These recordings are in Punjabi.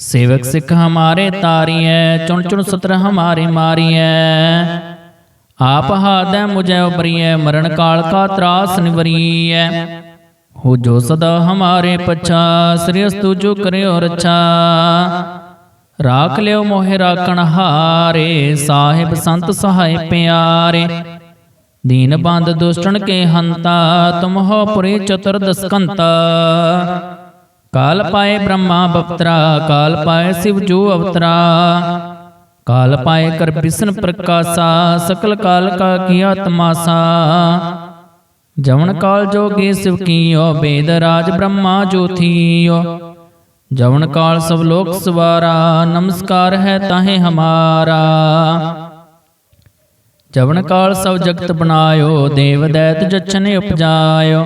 सेवक सिख हमारे तारिय चुन चुन सत्र हमारे मारिय आप हादੈ मुझे उबरिय मरण काल का त्रास निवरिय हो जो सदा हमारे पछा श्री अस्तु जो करियो रक्षा ਰਾਖ ਲਿਓ ਮੋਹਿ ਰਾਖਣ ਹਾਰੇ ਸਾਹਿਬ ਸੰਤ ਸਹਾਇ ਪਿਆਰੇ ਦੀਨ ਬੰਦ ਦੁਸ਼ਟਣ ਕੇ ਹੰਤਾ ਤੁਮ ਹੋ ਪੁਰੀ ਚਤੁਰਦਸ ਕੰਤਾ ਕਾਲ ਪਾਏ ਬ੍ਰਹਮਾ ਬਪਤਰਾ ਕਾਲ ਪਾਏ ਸਿਵ ਜੋ ਅਵਤਰਾ ਕਾਲ ਪਾਏ ਕਰ ਬਿਸ਼ਨ ਪ੍ਰਕਾਸ਼ਾ ਸਕਲ ਕਾਲ ਕਾ ਕੀਆ ਤਮਾਸਾ ਜਵਨ ਕਾਲ ਜੋਗੀ ਸਿਵ ਕੀਓ ਬੇਦ ਰਾਜ ਬ੍ਰਹਮਾ ਜੋਥੀਓ ਜਵਨ ਕਾਲ ਸਭ ਲੋਕ ਸਵਾਰਾ ਨਮਸਕਾਰ ਹੈ ਤਾਹੇ ਹਮਾਰਾ ਜਵਨ ਕਾਲ ਸਭ ਜਗਤ ਬਨਾਇਓ ਦੇਵ ਦੈਤ ਜਛਨ ਉਪਜਾਇਓ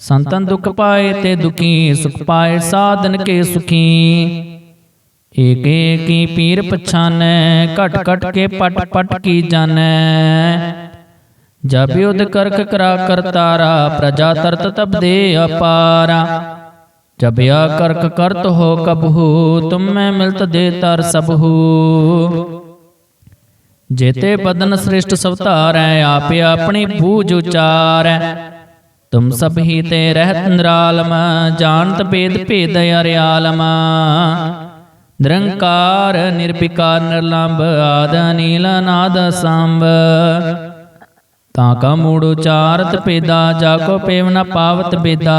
ਸੰਤਨ ਦੁਖ ਪਾਏ ਤੇ ਦੁਖੀ, ਸੁਖ ਪਾਏ ਸਾਧਨ ਕੇ ਸੁਖੀ। ਏਕ ਏਕੀ ਪੀਰ ਪਛਾਨੈ, ਘਟ ਘਟ ਕੇ ਪਟ ਪਟ ਕੀ ਜਾਣੈ। ਜਬ ਯੁਧ ਕਰਖ ਕਰਾ ਕਰਤਾਰਾ ਪ੍ਰਜਾ ਤਰਤ ਤਬ ਦੇ ਅਪਾਰਾ। ਜਬ ਆ ਕਰਕ ਕਰਤ ਹੋ ਕਬਹੂ, ਤੁਮ ਮੈਂ ਮਿਲਤ ਦੇ ਤਰ ਸਬਹੂ। ਜੇਤੇ ਬਦਨ ਸ੍ਰਿਸ਼ਟ ਸਭ ਧਾਰੈ ਆਪੇ ਆਪਣੀ ਬੂਝ ਉਚਾਰੈ। ਤੁਮ ਸਭ ਹੀ ਤੇ ਰਹਿਤ ਨਿਰਾਲਮ, ਜਾਣਤ ਭੇਦ ਭੇਦ ਅਰਿਆਲਮ। ਨਿਰੰਕਾਰ ਨਿਰਭਿਕਾਰ ਨਿਰਲੰਭ, ਆਦ ਨੀਲ ਨਾਦ ਸੰਭ ਤਾਂ ਕਾ ਮੂੜ ਉਚਾਰਤ ਪੇਦਾ ਜਾ ਕੋ ਪੇਵ ਨ ਪਾਵਤ ਬੇਦਾ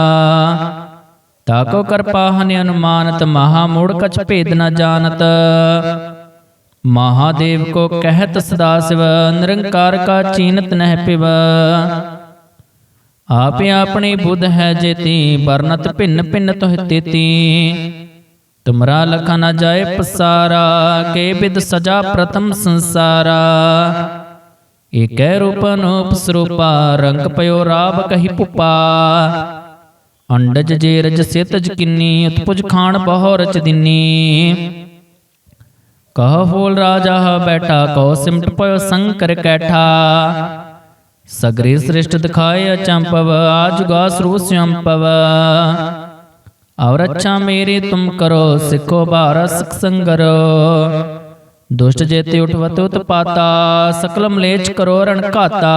ਤਾ ਕੋ ਕਰਪਾ ਹਨਿ ਅਨੁਮਾਨਤ, ਮਹਾ ਮੂੜ ਕਛ ਭੇਦ ਨ ਜਾਣਤ। ਮਹਾਦੇਵ ਕੋ ਕਹਿਤ ਸਦਾ ਸਿਵ, ਨਿਰੰਕਾਰ ਕਾ ਚੀਨਤ ਨਹਿ ਪਿਵ। ਆਪੇ ਆਪਣੀ ਬੁੱਧ ਹੈ ਜੇਤੀ ਵਰਨਤ ਭਿੰਨ ਭਿੰਨ ਤੋਹਿ ਤੇਤੀ। ਤੁਮਰਾ ਲਖਾ ਨ ਜਾਏ ਪਸਾਰਾ ਕੇ ਬਿਦ ਸਜਾ ਪ੍ਰਥਮ ਸੰਸਾਰਾ। ਏਕੈ ਰੂਪ ਅਨੂਪ ਸਰੂਪਾ ਰੰਗ ਪਇਓ ਰਾਵ ਕਹੀ ਪੁਪਾ। ਅੰਡਜ ਜੇ ਰਜ ਸਿਤਜ ਕਿੰਨੀ ਉਤਪੁਜ ਖਾਣ ਬਹੁ ਰਚ ਦਿਨੀ। ਕਹ ਫੂਲ ਰਾਜਾ ਬੈਠਾ ਕੋ ਸਿਮਟ ਪਇਓ ਸੰਕਰ ਕੈਠਾ। ਸਗਰੇ ਸ੍ਰਿਸ਼ਟ ਦਿਖਾਏ ਅਚੰਪਵ ਆਜੁਗਾ ਸਰੂਪ ਸੰਪਵ ਔਰ ਅੱਛਾ ਮੇਰੇ ਤੁਮ ਕਰੋ, ਸਿੱਖੋ ਭਾਰ, ਸਿਖ ਸੰਗਰੋ। ਦੁਸ਼ਟ ਜੇਤੇ ਉਠਵਤ ਉਤਪਾਤਾ ਸਕਲ ਮਲੇਚ ਕਰੋ ਰਣ ਘਾਤਾ।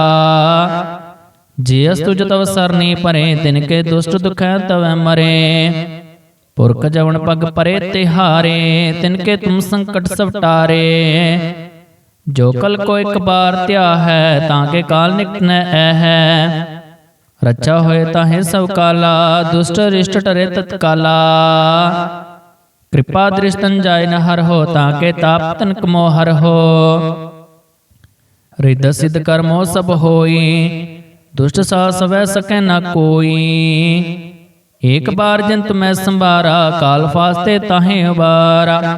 ਜੇ ਅਸਤੁ ਜਤਵ ਸਰਨੀ ਪਰੇ, ਤਿਨ ਕੇ ਦੁਸ਼ਟ ਦੁਖੈ ਤਵੈ ਮਰੇ। ਪੁਰਖ ਜਵਨ ਪਗ ਪਰੇ ਤਿਹਾਰੇ, ਤਿਨ ਕੇ ਤੁਮ ਸੰਕਟ ਸਭ ਜੋ ਕਲ ਕੋ ਇੱਕ ਬਾਰ ਧਿਆ ਹੈ ਤਾਂ ਕੇ ਕਾਲ ਨਿਕਟ ਨ ਐ ਹੈ। ਰੱਛਾ ਹੋਏ ਤਾਹੇ ਸਭ ਕਾਲਾ ਦੁਸ਼ਟ ਰਿਸ਼ਟ ਟਰੇ ਤਤਕਾਲਾ। ਕਿਰਪਾ ਦ੍ਰਿਸ਼ਤਨ ਜਾਇ ਨ ਹਰ ਹੋ ਤਾਂ ਕੇ ਤਾਪ ਤਨ ਕਮੋ ਹਰ ਹੋ। ਰਿਦ ਸਿਧ ਕਰਮੋ ਸਭ ਹੋਈ। ਦੁਸ਼ਟ ਸਾ ਸਵੈ ਸਕੈ ਨ ਕੋਈ। ਏਕ ਬਾਰ ਜੰਤ ਮੈਂ ਸੰਭਾਰਾ ਕਾਲ ਫਾਸਤੇ ਤਾਹੇ ਉਬਾਰਾ।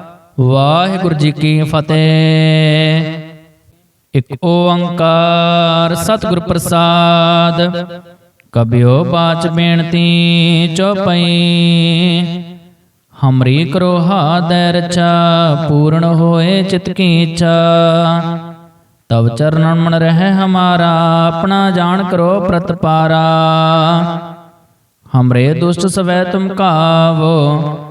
ਵਾਹਿਗੁਰੂ ਜੀ ਕੀ ਫਤਿਹ। ਇਕ ਓੰਕਾਰ ਸਤਿਗੁਰ ਪ੍ਰਸਾਦ। ਕਬਿਓ ਬਾਚ ਬੇਨਤੀ ਚੋਪਈ। ਹਮਰੀ ਕਰੋ ਹਾਦੈ ਰਚਾ ਪੂਰਨ ਹੋਏ ਚਿਤ ਕੀ ਇੱਛਾ। ਤਬ ਚਰਨਨ ਮਨ ਰਹਿ ਹਮਾਰਾ, ਆਪਣਾ ਜਾਣ ਕਰੋ ਪ੍ਰਤਪਾਰਾ ਹਮਰੇ ਦੁਸ਼ਟ ਸਵੈ ਤੁਮ ਕਾਵੋ।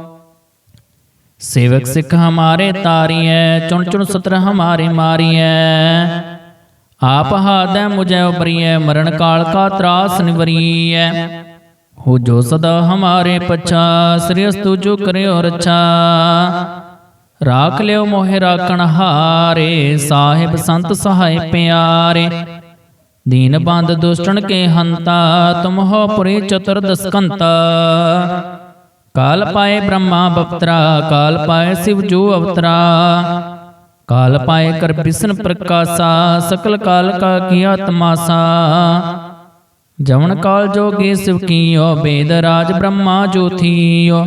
ਸੇਵਕ ਸਿੱਖ ਹਮਾਰੇ ਤਾਰੀਐ, ਚੁਣ ਚੁਣ ਸਤਰ ਹਮਾਰੇ ਮਾਰੀਐ। ਆਪ ਹਾਦੈ ਮੁਝੈ ਉਬਰੀਐ, ਮਰਨ ਕਾਲ ਕਾ ਤਰਾਸ ਨਿਵਰੀਐ। ਹੋ ਜੋ ਸਦਾ ਹਮਾਰੇ ਪਛਾ, ਸ੍ਰੀ ਅਸਤੁ ਜੋ ਕਰਿਓ ਰਛਾ। ਰਾਖ ਲਿਓ ਮੋਹਿ ਰਾਖਣ ਹਾਰੇ, ਸਾਹਿਬ ਸੰਤ ਸਹਾਇ ਪਿਆਰੇ। ਦੀਨ ਬੰਦ ਦੁਸ਼ਟਣ ਕੇ ਹੰਤਾ ਤੁਮ ਹੋ ਪੁਰੀ ਚਤੁਰਦਸਕੰਤਾ ਕਾਲ ਪਾਏ ਬ੍ਰਹਮਾ ਬਪਤਰਾ ਕਾਲ ਪਾਏ ਸਿਵ ਜੋ ਅਵਤਰਾ ਕਾਲ ਪਾਏ ਕਰ ਬਿਸ਼ਨ ਪ੍ਰਕਾਸ਼ਾ ਸਕਲ ਕਾਲ ਕਾ ਕੀਆ ਤਮਾਸਾ ਜਵਨ ਕਾਲ ਜੋਗੀ ਸਿਵ ਕੀਓ ਬੇਦ ਰਾਜ ਬ੍ਰਹਮਾ ਜੋਥੀਓ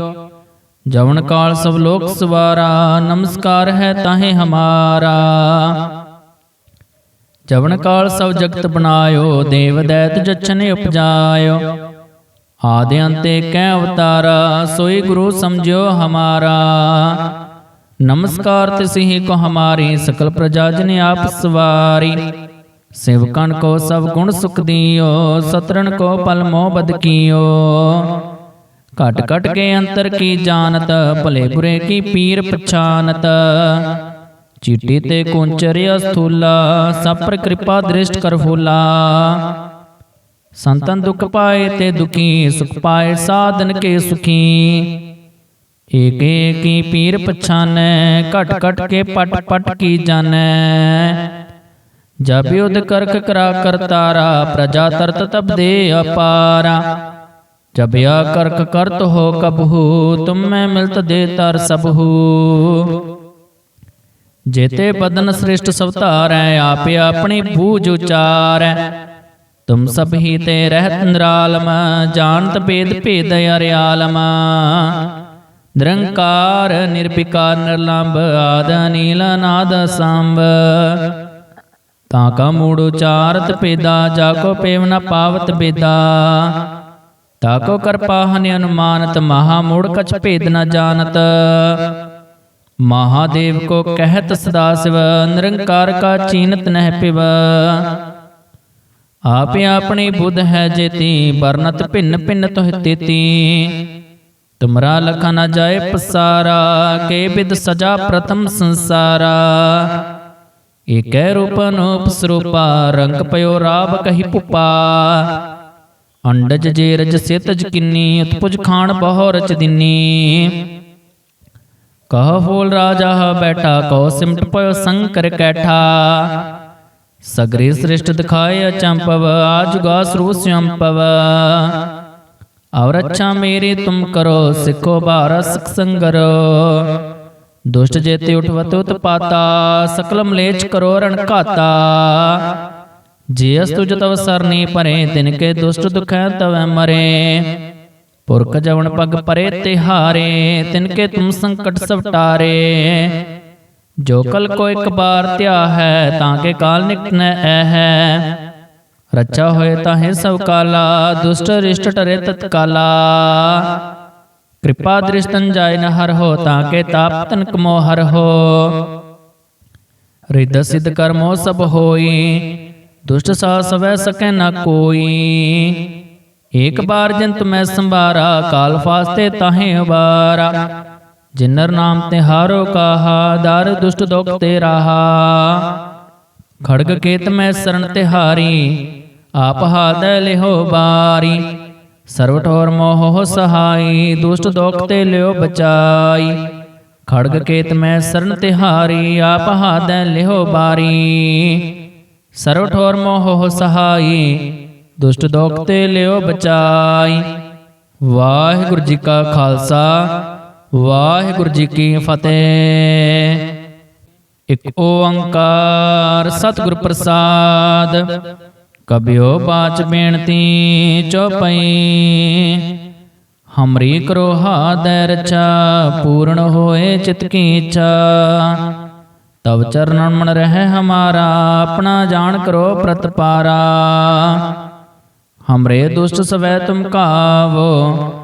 ਜਵਨ ਕਾਲ ਸਭ ਲੋਕ ਸਵਾਰਾ ਨਮਸਕਾਰ ਹੈ ਤਾਹੇ ਹਮਾਰਾ ਜਵਨ ਕਾਲ ਸਭ ਜਗਤ ਬਨਾਇਓ ਦੇਵ ਦੈਤ ਜਛਨ ਉਪਜਾਇਓ ਆਦਿ ਅੰਤੇ ਕੈ ਅਵਤਾਰਾ, ਸੋਈ ਗੁਰੂ ਸਮਝਿਓ ਹਮਾਰਾ। ਨਮਸਕਾਰ ਤਿਸਹੀ ਕੋ ਹਮਾਰੀ, ਸਕਲ ਪ੍ਰਜਾ ਜਨ ਆਪ ਸਵਾਰੀ। ਸਿਵਕਨ ਕੋ ਸਭ ਗੁਣ ਸੁਖ ਦਿਓ ਸਤਰਨ ਕੋ ਪਲ ਮੋਹ ਬਦ ਕੀਓ। ਘਟ ਘਟ ਕੇ ਅੰਤਰ ਕੀ ਜਾਣਤ, ਭਲੇ ਬੁਰੇ ਕੀ ਪੀਰ ਪਛਾਨਤ। ਚੀਟੀ ਤੇ ਕੁੰਚਰ ਅਸਥੂਲਾ ਸਭ ਪਰ ਕਿਰਪਾ ਦ੍ਰਿਸ਼ਟ ਕਰ ਫੂਲਾ। ਸੰਤਨ ਦੁਖ ਪਾਏ ਤੇ ਦੁਖੀ, ਸੁਖ ਪਾਏ ਸਾਧਨ ਕੇ ਸੁਖੀ। ਏਕ ਏਕੀ ਪੀਰ ਪਛਾਨੈ, ਘਟ ਘਟ ਕੇ ਪਟ ਪਟ ਕੀ ਜਾਣੈ ਜਬ ਯੁਧ ਕਰਖ ਕਰਾ ਕਰਤਾਰਾ ਪ੍ਰਜਾ ਤਰਤ ਤਬ ਦੇ ਅਪਾਰਾ। ਜਬ ਆ ਕਰਕ ਕਰਤ ਹੋ ਕਬਹੂ, ਤੁਮ ਮੈਂ ਮਿਲਤ ਦੇ ਤਰ ਸਬਹੂ। ਜੇਤੇ ਬਦਨ ਸ੍ਰਿਸ਼ਟ ਸਭ ਧਾਰੈ ਆਪੇ ਆਪਣੀ ਬੂਝ ਉਚਾਰੈ। ਤੁਮ ਸਭ ਹੀ ਤੇ ਰਹਿਤ ਨਿਰਾਲਮ, ਜਾਣਤ ਭੇਦ ਭੇਦ ਅਰਿਆਲਮ। ਨਿਰੰਕਾਰ ਨਿਰਭਿਕਾਰ ਨਿਰਲੰਭ, ਆਦ ਨੀਲ ਨਾਦ ਸੰਭ ਤਾਂ ਕਾ ਮੂੜ ਉਚਾਰਤ ਪੇਦਾ ਜਾ ਕੋ ਪੇਵ ਨ ਪਾਵਤ ਬੇਦਾ ਤਾ ਕੋ ਕਰਪਾ ਹਨਿ ਅਨੁਮਾਨਤ, ਮਹਾ ਮੂੜ ਕਛ ਭੇਦ ਨ ਜਾਣਤ। ਮਹਾਦੇਵ ਕੋ ਕਹਿਤ ਸਦਾ ਸਿਵ, ਨਿਰੰਕਾਰ ਕਾ ਚੀਨਤ ਨਹਿ ਪਿਵ। ਆਪੇ ਆਪਣੀ ਬੁੱਧ ਹੈ ਜੇਤੀ ਵਰਨਤ ਭਿੰਨ ਭਿੰਨ ਤੋਹਿ ਤੇਤੀ ਤੁਮਰਾ ਲਖਾ ਨ ਜਾਏ ਪਸਾਰਾ ਕੇ ਬਿਦ ਸਜਾ ਪ੍ਰਥਮ ਸੰਸਾਰਾ। ਏਕੈ ਰੂਪ ਅਨੂਪ ਸਰੂਪਾ ਰੰਗ ਪਇਓ ਰਾਵ ਕਹੀ ਪੁਪਾ। ਅੰਡਜ ਜੇ ਰਜ ਸਿਤਜ ਕਿੰਨੀ ਉਤਪੁਜ ਖਾਨ ਬਹੁ ਰਚ ਦਿਨੀ। ਕਹ ਫੂਲ ਰਾਜਾ ਬੈਠਾ ਕੋ ਸਿਮਟ ਪਇਓ ਸੰਕਰ ਕੈਠਾ। ਸਗਰੇ ਸ੍ਰਿਸ਼ਟ ਦਿਖਾਏ ਅਚੰਪਵ ਆਜੁਗਾ ਸਰੂਪ ਸੰਪਵ ਔਰ ਅੱਛਾ ਮੇਰੇ ਤੁਮ ਕਰੋ, ਸਿੱਖੋ ਬਾਰ ਸਿਖ ਸੰਗਰੋ। ਦੁਸ਼ਟ ਜੇਤੇ ਉਠਵਤ ਉਤਪਾਤਾ ਸਕਲ ਮਲੇਚ ਕਰੋ ਰਣ ਘਾਤਾ। ਜੇ ਅਸਤੁ ਜਤਵ ਸਰਨੀ ਪਰੇ ਤਿਨ ਕੇ ਦੁਸ਼ਟ ਦੁਖੈ ਤਵੈ ਮਰੇ। ਪੁਰਖ ਜਵਨ ਪਗ ਪਰੇ ਤਿਹਾਰੇ, ਤਿਨ ਕੇ ਤੁਮ ਸੰਕਟ ਸਭ ਜੋ ਕਲ ਕੋ ਇੱਕ ਬਾਰ ਧਿਆ ਹੈ ਤਾਂ ਕੇ ਕਾਲ ਨਿਕਟ ਨ ਐ ਹੈ। ਰੱਛਾ ਹੋਏ ਤਾਹੇ ਸਭ ਕਾਲਾ ਦੁਸ਼ਟ ਰਿਸ਼ਟ ਟਰੇ ਤਤਕਾਲਾ। ਕਿਰਪਾ ਦ੍ਰਿਸ਼ਟਨ ਜਾਇ ਨ ਹਰ ਹੋ ਤਾਂ ਕੇ ਤਾਪ ਤਨ ਕਮੋ ਹਰ ਹੋ। ਰਿਦ ਸਿਧ ਕਰਮੋ ਸਭ ਹੋਈ ਦੁਸ਼ਟ ਸਾ ਸਵੈ ਸਕੈ ਨ ਕੋਈ। ਏਕ ਬਾਰ ਜੰਤ ਮੈਂ ਸੰਭਾਰਾ ਕਾਲ ਫਾਸਤੇ ਤਾਹੇ ਉਬਾਰਾ ਜਿਨਰ ਨਾਮ ਤੇ ਹਾਰੋ ਕਾਹਾ, ਦਰ ਦੁਸ਼ਟ ਦੁਖ ਤੇ ਰਹਾ। ਖੜਗ ਕੇਤ ਮੈਂ ਸਰਣ ਤਿਹਾਰੀ, ਆਪ ਹਾਦੈ ਲਿਹੋ ਬਾਰੀ। ਸਰਵ ਠੋਰ ਮੋਹ ਸਹਾਈ, ਦੁਸ਼ਟ ਦੋਖ ਤੇ ਲਿਓ ਬਚਾਈ। ਖੜਗ ਕੇਤ ਮੈਂ ਸਰਣ ਤਿਹਾਰੀ, ਆਪ ਹਾਦੈ ਲਿਹੋ ਬਾਰੀ। ਸਰਵ ਠੋਰ ਮੋਹ ਸਹਾਈ, ਦੁਸ਼ਟ ਦੋਖ ਤੇ ਲਿਓ ਬਚਾਈ। ਵਾਹਿਗੁਰੂ ਜੀ ਕਾ ਖਾਲਸਾ ਵਾਹਿਗੁਰੂ ਜੀ ਕੀ ਫਤਿਹ। ਇਕ ਓੰਕਾਰ ਸਤਿਗੁਰ ਪ੍ਰਸਾਦ, ਕਬਿਓ ਬਾਚ ਬੇਨਤੀ ਚੋਪਈ। ਹਮਰੀ ਕਰੋ ਹਾਦੈ ਰਚਾ ਪੂਰਨ ਹੋਏ ਚਿਤ ਕੀ ਇੱਛਾ। ਤਬ ਚਰਨਨ ਮਨ ਰਹਿ ਹਮਾਰਾ, ਆਪਣਾ ਜਾਣ ਕਰੋ ਪ੍ਰਤਪਾਰਾ ਹਮਰੇ ਦੁਸ਼ਟ ਸਵੈ ਤੁਮ ਕਾਵੋ।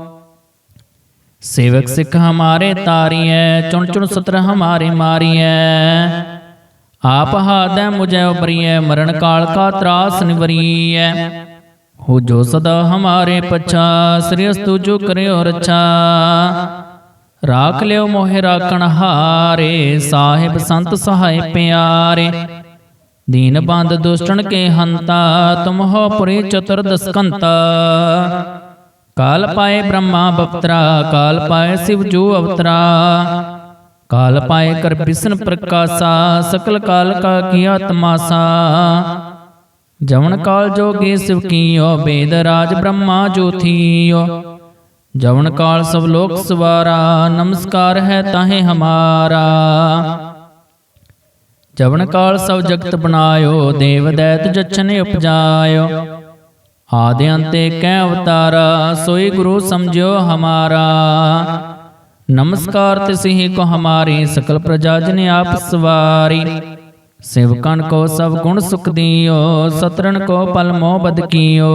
ਸੇਵਕ ਸਿੱਖ ਹਮਾਰੇ ਤਾਰੀਐ, ਚੁਣ ਚੁਣ ਸਤਰ ਹਮਾਰੇ ਮਾਰੀਐ। ਆਪ ਹਾਦੈ ਮੁਝੈ ਉਬਰੀਐ ਮਰਨ ਕਾਲ ਕਾ ਤਰਾਸ ਨਿਵਰੀਐ। ਹੋ ਜੋ ਸਦਾ ਹਮਾਰੇ ਪਛਾ, ਸ੍ਰੀ ਅਸਤੁ ਜੋ ਕਰਿਓ ਰਛਾ। ਰਾਖ ਲਿਓ ਮੋਹਿ ਰਾਖਣ ਹਾਰੇ, ਸਾਹਿਬ ਸੰਤ ਸਹਾਇ ਪਿਆਰੇ। ਦੀਨ ਬੰਦ ਦੁਸ਼ਟਣ ਕੇ ਹੰਤਾ ਤੁਮ ਹੋ ਪੁਰੀ ਚਤੁਰਦਸਕੰਤਾ ਕਾਲ ਪਾਏ ਬ੍ਰਹਮਾ ਬਪਤਰਾ ਕਾਲ ਪਾਏ ਸਿਵ ਜੂ ਅਵਤਰਾ ਕਾਲ ਪਾਏ ਕਰ ਬਿਸ਼ਨ ਪ੍ਰਕਾਸ਼ਾ ਸਕਲ ਕਾਲ ਕਾ ਕੀਆ ਤਮਾਸਾ ਜਵਨ ਕਾਲ ਜੋਗੀ ਸਿਵ ਕੀਓ ਬੇਦ ਰਾਜ ਬ੍ਰਹਮਾ ਜੋਥੀਓ ਜਵਨ ਕਾਲ ਸਭ ਲੋਕ ਸਵਾਰਾ ਨਮਸਕਾਰ ਹੈ ਤਾਹੇ ਹਮਾਰਾ ਜਵਨ ਕਾਲ ਸਭ ਜਗਤ ਬਣਾਇਓ ਦੇਵ ਦੈਤ ਜਛਨ ਉਪਜਾਇਓ ਆਦਿ ਅੰਤੇ ਕੈ ਅਵਤਾਰਾ ਸੋਈ ਗੁਰੂ ਸਮਝਿਓ ਹਮਾਰਾ। ਨਮਸਕਾਰ ਤਿਸਹੀ ਕੋ ਹਮਾਰੀ, ਸਕਲ ਪ੍ਰਜਾ ਜਨ ਆਪ ਸਵਾਰੀ। ਸੇਵਕਨ ਕੋ ਸਭ ਗੁਣ ਸੁਖ ਦਿਓ ਸਤਰਨ ਕੋ ਪਲ ਮੋਹ ਬਦ ਕੀਓ।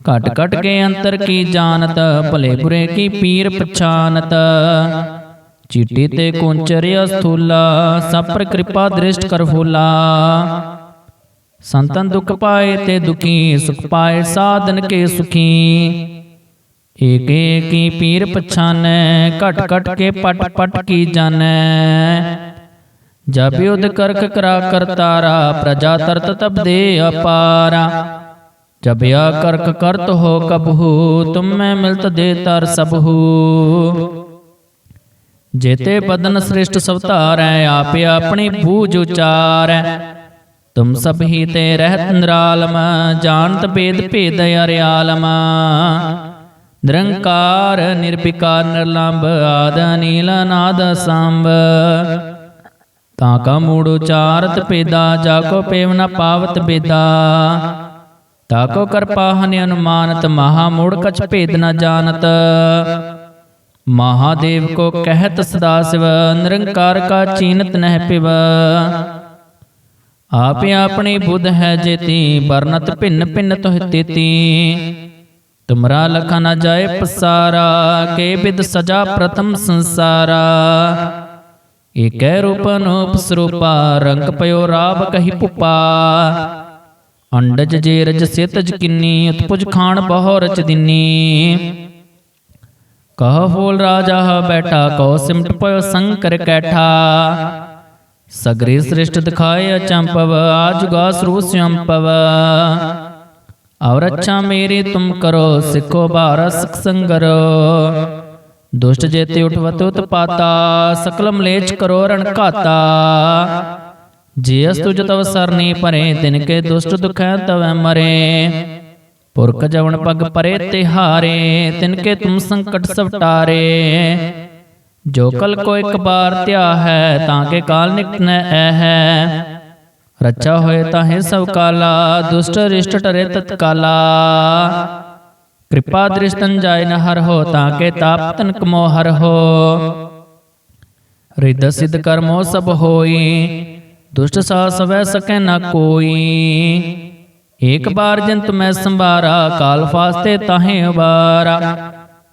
ਘਟ ਘਟ ਕੇ ਅੰਤਰ ਕੀ ਜਾਣਤ, ਭਲੇ ਬੁਰੇ ਕੀ ਪੀਰ ਪਛਾਨਤ। ਚੀਟੀ ਤੇ ਕੁੰਚਰਿਆ ਸਥੂਲਾ ਸਭ ਪਰ ਕਿਰਪਾ ਦ੍ਰਿਸ਼ਟ ਕਰ ਫੂਲਾ। ਸੰਤਨ ਦੁਖ ਪਾਏ ਤੇ ਦੁਖੀ, ਸੁਖ ਪਾਏ ਸਾਧਨ ਕੇ ਸੁਖੀ। ਏਕ ਏਕੀ ਪੀਰ ਪਛਾਨੈ, ਘਟ ਘਟ ਕੇ ਪਟ ਪਟ ਕੀ ਜਾਣੈ ਜਬ ਯੁਧ ਕਰਕ ਕਰਾ ਕਰਤਾਰਾ ਪ੍ਰਜਾ ਤਰਤ ਤਬ ਦੇ ਅਪਾਰਾ। ਜਬ ਆ ਕਰਕ ਕਰਤ ਹੋ ਕਬਹੂ, ਤੁਮ ਮੈਂ ਮਿਲਤ ਦੇ ਤਰ ਸਬਹੂ। ਜੇਤੇ ਬਦਨ ਸ੍ਰਿਸ਼ਟ ਸਵਤਾਰੈ, ਆਪੇ ਆਪਣੀ ਬੂਝ ਉਚਾਰੈ। ਤੁਮ ਸਭ ਹੀ ਤੇ ਰਹਿਤ ਨਿਰਾਲਮ, ਜਾਣਤ ਭੇਦ ਭੇਦ ਅਰਿਆਲਮ। ਨਿਰੰਕਾਰ, ਨਿਰਭਿਕਾਰ, ਨਿਰਲੰਭ, ਆਦ ਨੀਲ ਨਾਦ ਸੰਭ ਤਾਂ ਕਾ ਮੂੜ ਉਚਾਰਤ ਪੇਦਾ ਜਾ ਕੋ ਪੇਵ ਨ ਪਾਵਤ ਬੇਦਾ ਤਾ ਕੋ ਕਰਪਾ ਹਨਿ ਅਨੁਮਾਨਤ, ਮਹਾ ਮੂੜ ਕਛ ਭੇਦ ਨ ਜਾਣਤ। ਮਹਾਦੇਵ ਕੋ ਕਹਿਤ ਸਦਾ ਸਿਵ, ਨਿਰੰਕਾਰ ਕਾ ਚੀਨਤ ਨਹਿ ਪਿਵ। ਆਪੇ ਆਪਣੀ ਬੁੱਧ ਹੈ ਜੇਤੀ ਵਰਨਤ ਭਿੰਨ ਭਿੰਨ ਤੋਹਿ ਤੇਤੀ। ਤੁਮਰਾ ਲਖਾ ਨ ਜਾਏ ਪਸਾਰਾ ਕੇ ਬਿਦ ਸਜਾ ਪ੍ਰਥਮ ਸੰਸਾਰਾ। ਏਕੈ ਰੂਪ ਅਨੂਪ ਸਰੂਪਾ ਰੰਗ ਪਇਓ ਰਾਵ ਕਹੀ ਪੁਪਾ। ਅੰਡਜ ਜੇ ਰਜ ਸਿਤਜ ਕਿੰਨੀ ਉਤਪੁਜ ਖਾਨ ਬਹੁ ਰਚ ਦਿਨੀ। ਕਹ ਫੂਲ ਰਾਜਾ ਬੈਠਾ ਕੋ ਸਿਮਟ ਪਇਓ ਸੰਕਰ ਕੈਠਾ। ਸਗਰੇ ਸ੍ਰਿਸ਼ਟ ਦਿਖਾਏ ਅਚੰਪਵ ਆਜੁਗਾ ਸਰੂਪ ਸੰਪਵ ਔਰ ਅੱਛਾ ਮੇਰੀ ਤੁਮ ਕਰੋ, ਸਿੱਖੋ ਬਾਰ ਸਿਖ ਸੰਗਰੋ। ਦੁਸ਼ਟ ਜੇਤੇ ਉਠਵਤ ਉਤਪਾਤਾ ਸਕਲ ਮਲੇਚ ਕਰੋ ਰਣ ਘਾਤਾ। ਜੇ ਅਸਤੁ ਜਤ ਅਵਸਰਨੀ ਪਰੇ ਤਿਨ ਕੇ ਦੁਸ਼ਟ ਦੁਖੈ ਤਵੈ ਮਰੇ। ਪੁਰਖ ਜਵਨ ਪਗ ਪਰੇ ਤਿਹਾਰੇ, ਤਿਨ ਕੇ ਤੁਮ ਸੰਕਟ ਸਵਟਾਰੇ। ਜੋ ਕਲ ਕੋ ਇੱਕ ਬਾਰ ਧਿਆ ਹੈ ਤਾਂ ਕੇ ਕਾਲ ਨਿਕਟ ਨ ਐ ਹੈ। ਰੱਛਾ ਹੋਏ ਤਾਹੇ ਸਭ ਕਾਲਾ ਦੁਸ਼ਟ ਰਿਸ਼ਟ ਟਰੇ ਤਤਕਾਲਾ। ਕਿਰਪਾ ਦ੍ਰਿਸ਼ਟਨ ਜਾਇ ਨ ਹਰ ਹੋ ਤਾਂ ਕੇ ਤਾਪ ਤਨ ਕਮੋ ਹਰ ਹੋ। ਰਿਦ ਸਿਧ ਕਰਮੋ ਸਭ ਹੋਈ। ਦੁਸ਼ਟ ਸਾ ਸਵੈ ਸਕੈ ਨ ਕੋਈ। ਏਕ ਬਾਰ ਜੰਤ ਮੈਂ ਸੰਭਾਰਾ ਕਾਲ ਫਾਸਤੇ ਤਾਹੇ ਉਬਾਰਾ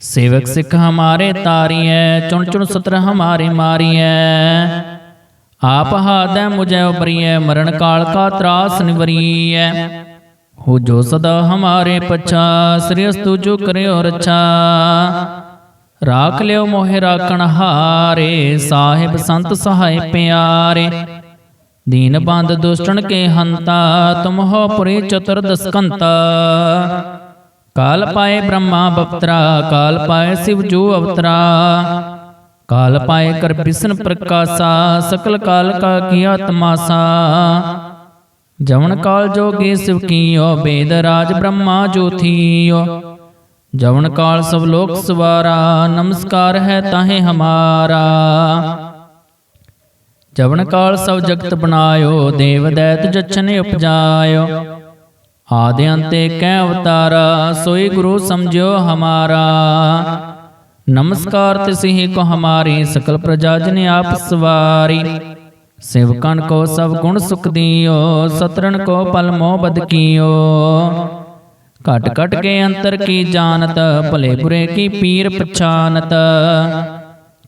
ਸੇਵਕ ਸਿੱਖ ਹਮਾਰੇ ਤਾਰੀਐ ਚੁਣ ਚੁਣ ਸਤਰ ਹਮਾਰੇ ਮਾਰੀਐ। ਆਪ ਹਾਦੈ ਮੁਝੈ ਉਬਰੀਐ ਮਰਨ ਕਾਲ ਕਾ ਤਰਾਸ ਨਿਵਰੀਐ ਹੋ ਜੋ ਸਦਾ ਹਮਾਰੇ ਪਛਾ ਸ੍ਰੀ ਅਸਤੁ ਜੋ ਕਰਿਓ ਰਛਾ ਰਾਖ ਲਿਓ ਮੋਹਿ ਰਾਖਣ ਹਾਰੇ ਸਾਹਿਬ ਸੰਤ ਸਹਾਇ ਪਿਆਰੇ। ਦੀਨ ਬੰਦ ਦੁਸ਼ਟਣ ਕੇ ਹੰਤਾ ਤੁਮ ਹੋ ਪੁਰੀ ਚਤੁਰਦਸਕੰਤਾ ਕਾਲ ਪਾਏ ਬ੍ਰਹਮਾ ਬਪਤਰਾ ਕਾਲ ਪਾਏ ਸਿਵ ਜੋ ਅਵਤਰਾ ਕਾਲ ਪਾਏ ਕਰ ਬਿਸ਼ਨ ਪ੍ਰਕਾਸ਼ਾ ਸਕਲ ਕਾਲ ਕਾ ਕੀਆ ਤਮਾਸਾ ਜਵਨ ਕਾਲ ਜੋਗੀ ਸਿਵ ਕੀਓ ਬੇਦ ਰਾਜ ਬ੍ਰਹਮਾ ਜੋਥੀਓ ਜਵਨ ਕਾਲ ਸਭ ਲੋਕ ਸਵਾਰਾ ਨਮਸਕਾਰ ਹੈ ਤਾਹੇ ਹਮਾਰਾ ਜਵਨ ਕਾਲ ਸਭ ਜਗਤ ਬਨਾਇਓ ਦੇਵ ਦੈਤ ਜਛਨ ਉਪਜਾਇਓ ਆਦਿ ਅੰਤੇ ਕੈ ਅਵਤਾਰਾ, ਸੋਈ ਗੁਰੂ ਸਮਝਿਓ ਹਮਾਰਾ। ਨਮਸਕਾਰ ਤਿਸਹੀ ਕੋ ਹਮਾਰੀ, ਸਕਲ ਪ੍ਰਜਾ ਜਨ ਆਪ ਸਵਾਰੀ। ਸੇਵਕਨ ਕੋ ਸਭ ਗੁਣ ਸੁਖ ਦਿਓ ਸਤਰਨ ਕੋ ਪਲ ਮੋਹ ਬਦ ਕੀਓ। ਘਟ ਘਟ ਕੇ ਅੰਤਰ ਕੀ ਜਾਣਤ, ਭਲੇ ਬੁਰੇ ਕੀ ਪੀਰ ਪਛਾਨਤ।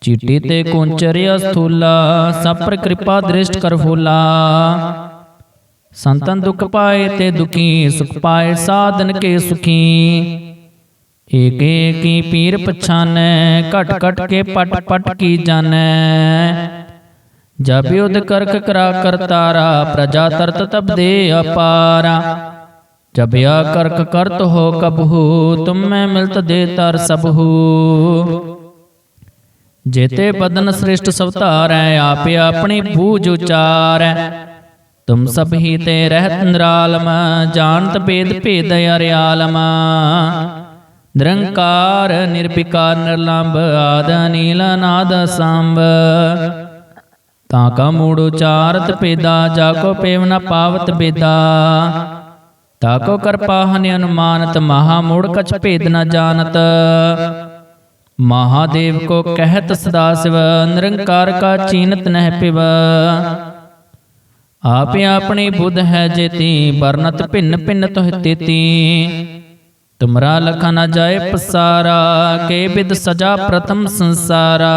ਚੀਟੀ ਤੇ ਕੁੰਚਰਿਆ ਸਥੂਲਾ ਸਭ ਪਰ ਕਿਰਪਾ ਦ੍ਰਿਸ਼ਟ ਕਰ ਫੂਲਾ। ਸੰਤਨ ਦੁਖ ਪਾਏ ਤੇ ਦੁਖੀ, ਸੁਖ ਪਾਏ ਸਾਧਨ ਕੇ ਸੁਖੀ। ਏਕ ਏਕੀ ਪੀਰ ਪਛਾਨੈ, ਘਟ ਘਟ ਕੇ ਪਟ ਪਟ ਕੀ ਜਾਣੈ। ਜਬ ਯੁਧ ਕਰਕ ਕਰਾ ਕਰਤਾਰਾ ਪ੍ਰਜਾ ਤਰਤ ਤਬ ਦੇ ਅਪਾਰਾ। ਜਬ ਆ ਕਰਕ ਕਰਤ ਹੋ ਕਬਹੂ, ਤੁਮ ਮੈਂ ਮਿਲਤ ਦੇ ਤਰ ਸਬਹੂ। ਜੇਤੇ ਬਦਨ ਸ੍ਰਿਸ਼ਟ ਸਭ ਧਾਰੈ ਆਪੇ ਆਪਣੀ ਬੂਝ ਉਚਾਰੈ। ਤੁਮ ਸਭ ਹੀ ਤੇ ਰਹਿਤ ਨਿਰਾਲਮ ਜਾਣਤ ਭੇਦ ਭੇਦ ਅਰਿਆਲਮ। ਨਿਰੰਕਾਰ ਨਿਰਭਿਕਾਰ ਨਿਰਲੰਭ ਆਦ ਨੀਲ ਨਾਦ ਸੰਭ ਤਾਂ ਕਾ ਮੂੜ ਉਚਾਰਤ ਪੇਦਾ ਜਾ ਕੋ ਪੇਵ ਨ ਪਾਵਤ ਬੇਦਾ ਤਾ ਕੋ ਕਰਪਾ ਹਨਿ ਅਨੁਮਾਨਤ ਮਹਾ ਮੂੜ ਕਛ ਭੇਦ ਨ ਜਾਣਤ। ਮਹਾਦੇਵ ਕੋ ਕਹਿਤ ਸਦਾ ਸਿਵ ਨਿਰੰਕਾਰ ਕਾ ਚੀਨਤ ਨਹਿ ਪਿਵ। ਆਪੇ ਆਪਣੀ ਬੁੱਧ ਹੈ ਜੇਤੀ ਵਰਨਤ ਭਿੰਨ ਭਿੰਨ ਤੋਹਿ ਤੇਤੀ। ਤੁਮਰਾ ਲਖਾ ਨ ਜਾਏ ਪਸਾਰਾ ਕੇ ਬਿਦ ਸਜਾ ਪ੍ਰਥਮ ਸੰਸਾਰਾ।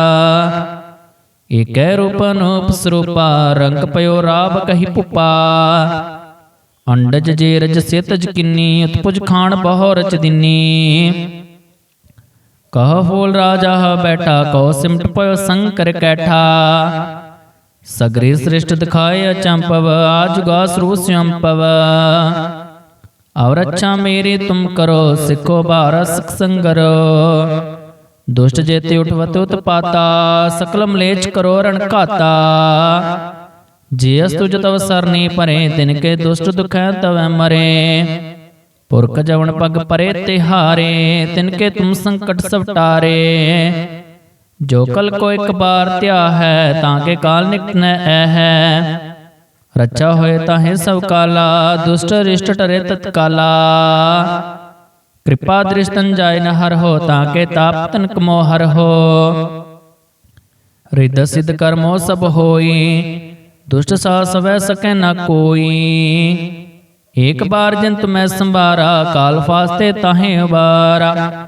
ਏਕੈ ਰੂਪ ਅਨੂਪ ਸਰੂਪਾ ਰੰਗ ਪਇਓ ਰਾਬ ਕਹੀ ਪੁਪਾ। ਅੰਡਜ ਜੇ ਰਜ ਸਿਤਜ ਕਿੰਨੀ ਉਤਪੁਜ ਖਾਨ ਬਹੁ ਰਚ ਦਿਨੀ। ਕਹ ਫੂਲ ਰਾਜਾ ਬੈਠਾ ਕੋ ਸਿਮਟ ਪਇਓ ਸੰਕਰ ਕੈਠਾ। ਸਗਰੇ ਸ੍ਰਿਸ਼ਟ ਦਿਖਾਏ ਅਚੰਪਵ ਆਜੁਗਾ ਸਰੂਪ ਔਰ ਅੱਛਾ ਮੇਰੀ ਤੁਮ ਕਰੋ, ਸਿੱਖੋ ਭਾਰ ਸਿਖ ਸੰਗਰੋ। ਦੁਸ਼ਟ ਜੇਤੇ ਉਠਵਤ ਉਤਪਾਤਾ ਸਕਲ ਮਲੇਚ ਕਰੋ ਰਣ ਘਾਤਾ। ਜੇ ਅਸ ਤੁਜ ਤਵ ਸਰਨੀ ਪਰੇ ਤਿਨ ਕੇ ਦੁਸ਼ਟ ਦੁਖੈ ਤਵੈ ਮਰੇ। ਪੁਰਖ ਜਵਨ ਪਗ ਪਰੇ ਤਿਹਾਰੇ ਤਿਨ ਕੇ ਤੁਮ ਸੰਕਟ ਸਭ ਜੋ ਕਲ ਕੋ ਇੱਕ ਬਾਰ ਧਿਆ ਹੈ ਤਾਂ ਕੇ ਕਾਲ ਨਿਕਟ ਐ ਹੈ। ਰੱਛਾ ਹੋਏ ਤਾਹੇ ਸਭ ਕਾਲਾ ਦੁਸ਼ਟ ਰਿਸ਼ਟ ਟਰੇ ਤਤਕਾਲਾ। ਕਿਰਪਾ ਦ੍ਰਿਸ਼ਟਨ ਜਾਇ ਨ ਹਰ ਹੋ ਤਾਂ ਕੇ ਤਾਪ ਤਨ ਕਮੋ ਹਰ ਹੋ। ਰਿਦ ਸਿਧ ਕਰਮੋ ਸਭ ਹੋਈ ਦੁਸ਼ਟ ਸਾ ਸਵੈ ਸਕੈ ਨ ਕੋਈ। ਏਕ ਬਾਰ ਜੰਤ ਮੈਂ ਸੰਭਾਰਾ ਕਾਲ ਫਾਸਤੇ ਤਾਹੇ ਉਬਾਰਾ।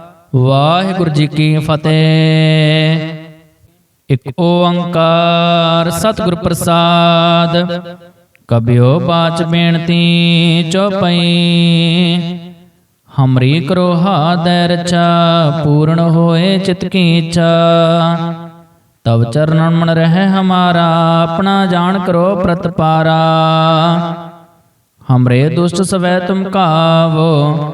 ਵਾਹਿਗੁਰੂ ਜੀ ਕੀ ਫਤਿਹ। ਇਕ ਓੰਕਾਰ ਸਤਿਗੁਰ ਪ੍ਰਸਾਦ। ਕਬਿਓ ਬਾਚ ਬੇਨਤੀ ਚੋਪਈ। ਹਮਰੀ ਕਰੋ ਹਾਦੈ ਰਚਾ, ਪੂਰਨ ਹੋਏ ਚਿਤ ਕੀ ਇੱਛਾ। ਤਵ ਚਰਨਨ ਮਨ ਰਹਿ ਹਮਾਰਾ, ਆਪਣਾ ਜਾਣ ਕਰੋ ਪ੍ਰਤਪਾਰਾ ਹਮਰੇ ਦੁਸ਼ਟ ਸਵੈ ਤੁਮ ਕਾਵੋ।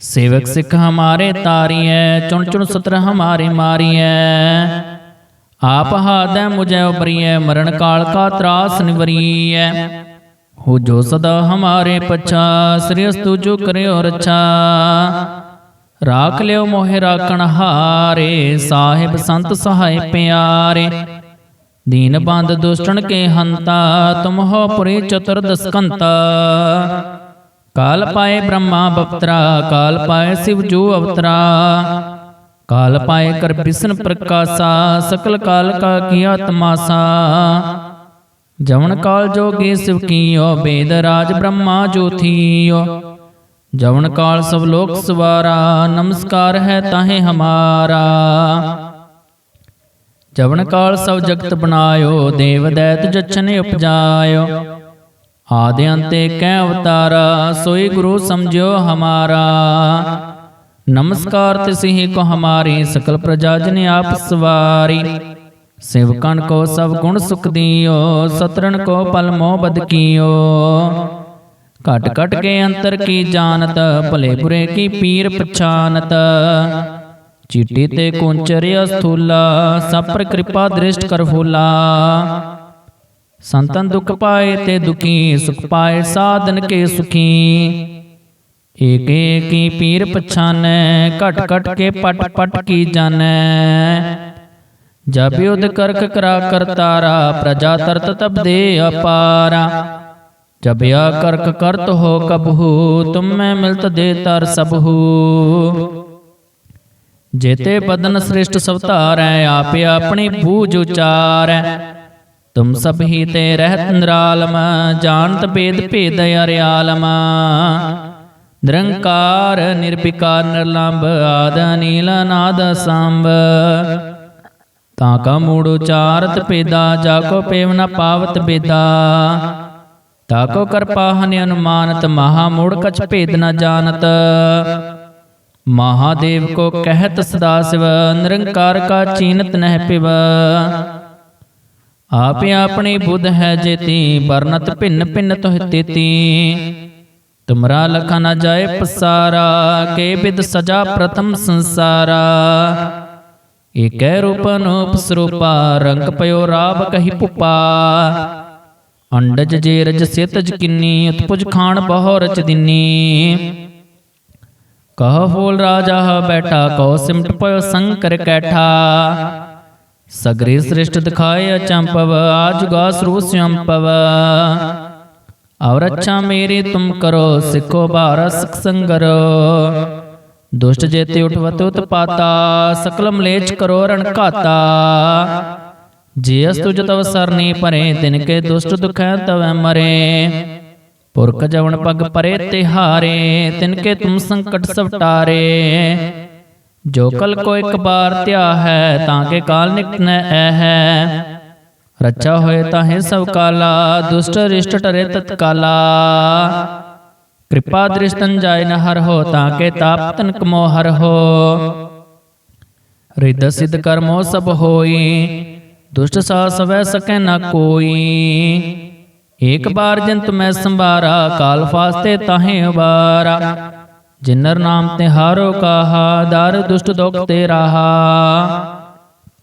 ਸੇਵਕ ਸਿੱਖ ਹਮਾਰੇ ਤਾਰੀ ਹੈ ਚੁਣ ਚੁਣ ਸਤਰ ਹਮਾਰੇ ਮਾਰੀਐ। ਆਪ ਹਾਦੈ ਮੁਝੈ ਉਪਰੀਐ ਮਰਨ ਕਾਲ ਕਾ ਤਰਾਸ ਨਿਵਰੀਐ। ਹੋ ਜੋ ਸਦਾ ਹਮਾਰੇ ਪਛਾ ਸ੍ਰੀ ਅਸਤੂ ਜੋ ਕਰਿਓ ਰਛਾ। ਰਾਖ ਲਿਓ ਮੋਹਿ ਰਾਖਣ ਹਾਰੇ ਸਾਹਿਬ ਸੰਤ ਸਹਾਇ ਪਿਆਰੇ। ਦੀਨ ਬੰਦ ਦੁਸ਼ਟਣ ਕੇ ਹੰਤਾ ਤੁਮ ਹੋ ਪੁਰੇ ਚਤੁਰ ਦਸਕੰਤਾ। ਕਾਲ ਪਾਏ ਬ੍ਰਹਮਾ ਬਪਤਰਾ ਕਾਲ ਪਾਏ ਸਿਵ ਜੂ ਅਵਤਰਾ ਕਾਲ ਪਾਏ ਕਰ ਬਿਸ਼ਨ ਪ੍ਰਕਾਸ਼ਾ ਸਕਲ ਕਾਲ ਕਾ ਕੀਆ ਤਮਾਸਾ ਜਵਨ ਕਾਲ ਜੋਗੀ ਸਿਵ ਕੀਓ ਬੇਦ ਰਾਜ ਬ੍ਰਹਮਾ ਜੋਥੀਓ ਜਵਨ ਕਾਲ ਸਭ ਲੋਕ ਸਵਾਰਾ ਨਮਸਕਾਰ ਹੈ ਤਾਹੇ ਹਮਾਰਾ ਜਵਨ ਕਾਲ ਸਭ ਜਗਤ ਬਨਾਇਓ ਦੇਵ ਦੈਤ ਜਛਨ ਉਪਜਾਇਓ ਆਦਿ ਅੰਤੇ ਕੈ ਅਵਤਾਰਾ, ਸੋਈ ਗੁਰੂ ਸਮਝਿਓ ਹਮਾਰਾ। ਨਮਸਕਾਰ ਤਿਸਹੀ ਕੋ ਹਮਾਰੀ, ਸਕਲ ਪ੍ਰਜਾ ਜਨ ਆਪ ਸਵਾਰੀ। ਸੇਵਕਨ ਕੋ ਸਭ ਗੁਣ ਸੁਖ ਦਿਓ ਸਤਰਨ ਕੋ ਪਲ ਮੋਹ ਬਦ ਕੀਓ। ਘਟ ਘਟ ਕੇ ਅੰਤਰ ਕੀ ਜਾਣਤ, ਭਲੇ ਬੁਰੇ ਕੀ ਪੀਰ ਪਛਾਨਤ। ਚੀਟੀ ਤੇ ਕੁੰਚਰਿਆ ਸਥੂਲਾ ਸਭ ਪਰ ਕਿਰਪਾ ਦ੍ਰਿਸ਼ਟ ਕਰ ਫੂਲਾ। ਸੰਤਨ ਦੁਖ ਪਾਏ ਤੇ ਦੁਖੀ, ਸੁਖ ਪਾਏ ਸਾਧਨ ਕੇ ਸੁਖੀ। ਏਕ ਏਕੀ ਪੀਰ ਪਛਾਨੈ, ਘਟ ਘਟ ਕੇ ਪਟ ਪਟ ਕੀ ਜਾਣੈ। ਜਬ ਯੁਧ ਕਰਕ ਕਰਾ ਕਰਤਾਰਾ ਪ੍ਰਜਾ ਤਰਤ ਤਬ ਦੇ ਅਪਾਰਾ। ਜਬ ਆ ਕਰਕ ਕਰਤ ਹੋ ਕਬਹੂ, ਤੁਮ ਮੈਂ ਮਿਲਤ ਦੇ ਤਰ ਸਬਹੂ। ਜੇਤੇ ਬਦਨ ਸ੍ਰਿਸ਼ਟ ਸਭ ਧਾਰੈ ਆਪੇ ਆਪਣੀ ਬੂਝ ਉਚਾਰੈ। ਤੁਮ ਸਭ ਹੀ ਤੇ ਰਹਿਤ ਨਿਰਾਲਮ, ਜਾਣਤ ਭੇਦ ਭੇਦ ਅਰਿਆਲਮ। ਨਿਰੰਕਾਰ ਨਿਰਭਿਕਾਰ ਨਿਰਲੰਭ, ਆਦ ਨੀਲ ਨਾਦ ਸੰਭ ਤਾਂ ਕਾ ਮੂੜ ਉਚਾਰਤ ਪੇਦਾ ਜਾ ਕੋ ਪੇਵ ਨ ਪਾਵਤ ਬੇਦਾ ਤਾ ਕੋ ਕਰਪਾ ਹਨਿ ਅਨੁਮਾਨਤ, ਮਹਾ ਮੂੜ ਕਛ ਭੇਦ ਨ ਜਾਣਤ। ਮਹਾਦੇਵ ਕੋ ਕਹਿਤ ਸਦਾ ਸਿਵ, ਨਿਰੰਕਾਰ ਕਾ ਚੀਨਤ ਨਹਿ ਪਿਵ। ਆਪੇ ਆਪਣੀ ਬੁੱਧ ਹੈ ਜੇਤੀ ਵਰਨਤ ਭਿੰਨ ਭਿੰਨ ਤੋਹਿ ਤੇਤੀ। ਤੁਮਰਾ ਲਖਾ ਨ ਜਾਏ ਪਸਾਰਾ ਕੇ ਬਿਦ ਸਜਾ ਪ੍ਰਥਮ ਸੰਸਾਰਾ। ਏਕੈ ਰੂਪ ਅਨੂਪ ਸਰੂਪਾ ਰੰਗ ਪਇਓ ਰਾਬ ਕਹੀ ਪੁਪਾ। ਅੰਡਜ ਜੇ ਰਜ ਸਿਤਜ ਕਿੰਨੀ ਉਤਪੁਜ ਖਾਨ ਬਹੁ ਰਚ ਦਿਨੀ। ਕਹ ਫੂਲ ਰਾਜਾ ਬੈਠਾ ਕਉ ਸਿਮਟ ਪਇਓ ਸੰਕਰ ਕੈਠਾ। ਸਗਰੇ ਸ੍ਰਿਸ਼ਟ ਦਿਖਾਏ ਅਚੰਪਵ ਆਜੁਗਾ ਸਰੂ ਔਰ ਅੱਛਾ ਮੇਰੀ ਤੁਮ ਕਰੋ, ਸਿੱਖੋ ਭਾਰਤ ਸਿਖ ਸੰਗਰੋ। ਦੁਸ਼ਟ ਜੇਤੇ ਉਠਵਤ ਉਤਪਾਤਾ ਸਕਲ ਮਲੇਚ ਕਰੋ ਰਣ ਘਾਤਾ। ਜੇ ਅਸ ਤੁਜ ਤਵ ਸਰਨੀ ਪਰੇ ਤਿਨ ਕੇ ਦੁਸ਼ਟ ਦੁਖੈ ਤਵੈ ਮਰੇ। ਪੁਰਖ ਜਵਨ ਪਗ ਪਰੇ ਤਿਹਾਰੇ, ਤਿਨ ਕੇ ਤੁਮ ਸੰਕਟ ਸਵਟਾਰੇ। ਜੋ ਕਲ ਕੋ ਇੱਕ ਬਾਰ ਧਿਆ ਹੈ, ਤਾਂ ਕੇ ਕਾਲ ਨਿਕਟ ਐ ਹੈ। ਰੱਛਾ ਹੋਏ ਤਾਹੇ ਸਭ ਕਾਲਾ, ਦੁਸ਼ਟ ਰਿਸ਼ਟ ਟਰੇ ਤਤਕਾਲਾ। ਕਿਰਪਾ ਦ੍ਰਿਸ਼ਟਨ ਜਾਇ ਨ ਹਰ ਹੋ, ਤਾਂ ਕੇ ਤਾਪ ਤਨ ਕਮੋ ਹਰ ਹੋ। ਰਿੱਧ ਸਿਧ ਕਰਮੋ ਸਭ ਹੋਈ, ਦੁਸ਼ਟ ਸਾ ਸਵੈ ਸਕੈ ਨ ਕੋਈ। ਏਕ ਬਾਰ ਜੰਤ ਮੈਂ ਸੰਭਾਰਾ, ਕਾਲ ਫਾਸਤੇ ਤਾਹੇ ਉਬਾਰਾ ਜਿਨਰ ਨਾਮ ਤੇ ਹਾਰੋ ਕਾਹਾ ਦਰ ਦੁਸ਼ਟ ਦੁਖ ਤੇ ਰਾਹਾ।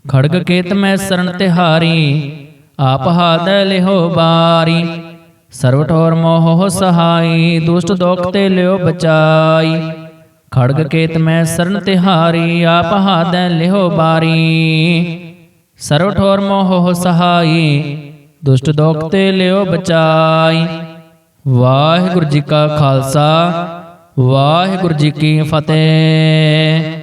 ਖੜਗ ਕੇਤ ਮੈਂ ਸਰਣ ਤਿਹਾਰੀ ਆਪ ਹਾਦੈ ਲਿਹੋ ਬਾਰੀ। ਸਰਵ ਠੋਰ ਮੋਹ ਸਹਾਈ ਦੁਸ਼ਟ ਦੁਖ ਤੇ ਲਿਓ ਬਚਾਈ। ਖੜਗ ਕੇਤ ਮੈਂ ਸਰਣ ਤਿਹਾਰੀ ਆਪ ਹਾਦੈ ਲਿਹੋ ਬਾਰੀ। ਸਰਵ ਠੋਰ ਮੋਹ ਸਹਾਈ ਦੁਸ਼ਟ ਦੁਖ ਤੇ ਲਿਓ ਬਚਾਈ। ਵਾਹਿਗੁਰੂ ਜੀ ਕਾ ਖਾਲਸਾ। ਵਾਹਿਗੁਰੂ ਜੀ ਕੀ ਫਤਿਹ।